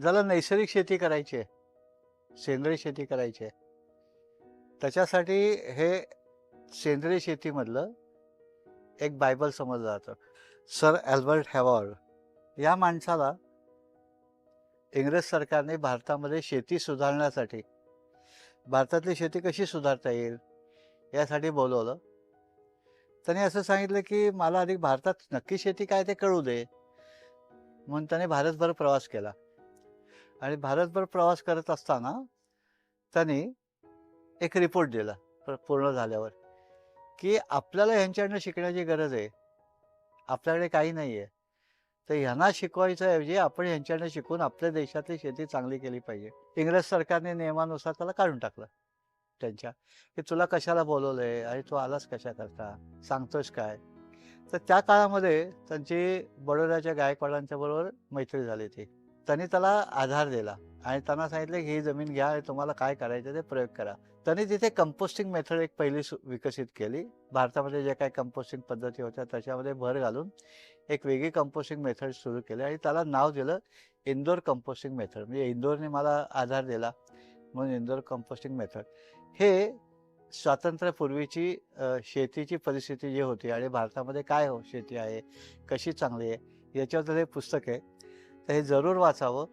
ज्याला नैसर्गिक शेती करायची आहे सेंद्रिय शेती करायची आहे त्याच्यासाठी हे सेंद्रिय शेतीमधलं एक बायबल समजलं जातं. सर अल्बर्ट हॅवॉर्ड या माणसाला इंग्रज सरकारने भारतामध्ये शेती सुधारण्यासाठी भारतातली शेती कशी सुधारता येईल यासाठी बोलवलं. त्याने असं सांगितलं की मला आधी भारतात नक्की शेती काय ते कळू दे. म्हणून त्याने भारतभर प्रवास केला. आणि भारतभर प्रवास करत असताना त्यांनी एक रिपोर्ट दिला पूर्ण झाल्यावर की आपल्याला ह्यांच्याकडनं शिकण्याची गरज आहे. आपल्याकडे काही नाही आहे तर ह्यांना शिकवायच्याऐवजी ऐवजी आपण ह्यांच्याकडनं शिकून आपल्या देशातली शेती चांगली केली पाहिजे. इंग्रज सरकारने नियमानुसार त्याला काढून टाकलं त्यांच्या. की तुला कशाला बोलवलंय? आणि तू आलास कशा करता सांगतोस काय? तर त्या काळामध्ये त्यांची बडोद्याच्या गायकवाडांच्या बरोबर मैत्री झाली ती त्यांनी त्याला आधार दिला आणि त्यांना सांगितलं की ही जमीन घ्या आणि तुम्हाला काय करायचं ते प्रयोग करा. त्यांनी तिथे कंपोस्टिंग मेथड एक पहिली सु- विकसित केली. भारतामध्ये जे काही कंपोस्टिंग पद्धती होत्या त्याच्यामध्ये भर घालून एक वेगळी कंपोस्टिंग मेथड सुरू केली आणि त्याला नाव दिलं इंदोर कंपोस्टिंग मेथड म्हणजे इंदोरने मला आधार दिला म्हणून इंदोर कंपोस्टिंग मेथड हे स्वातंत्र्यापूर्वीची शेतीची परिस्थिती जी होती आणि भारतामध्ये काय हो शेती आहे कशी चांगली आहे याच्यावर हे पुस्तक आहे. तर हे जरूर वाचावं.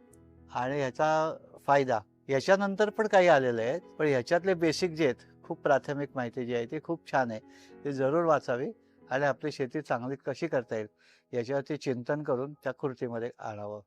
आणि ह्याचा फायदा याच्यानंतर पण काही आलेले आहेत पण ह्याच्यातले बेसिक जे आहेत खूप प्राथमिक माहिती जी आहे ती खूप छान आहे. ती जरूर वाचावी आणि आपली शेती चांगली कशी करता येईल याच्यावरती चिंतन करून त्या कृतीमध्ये आणावं.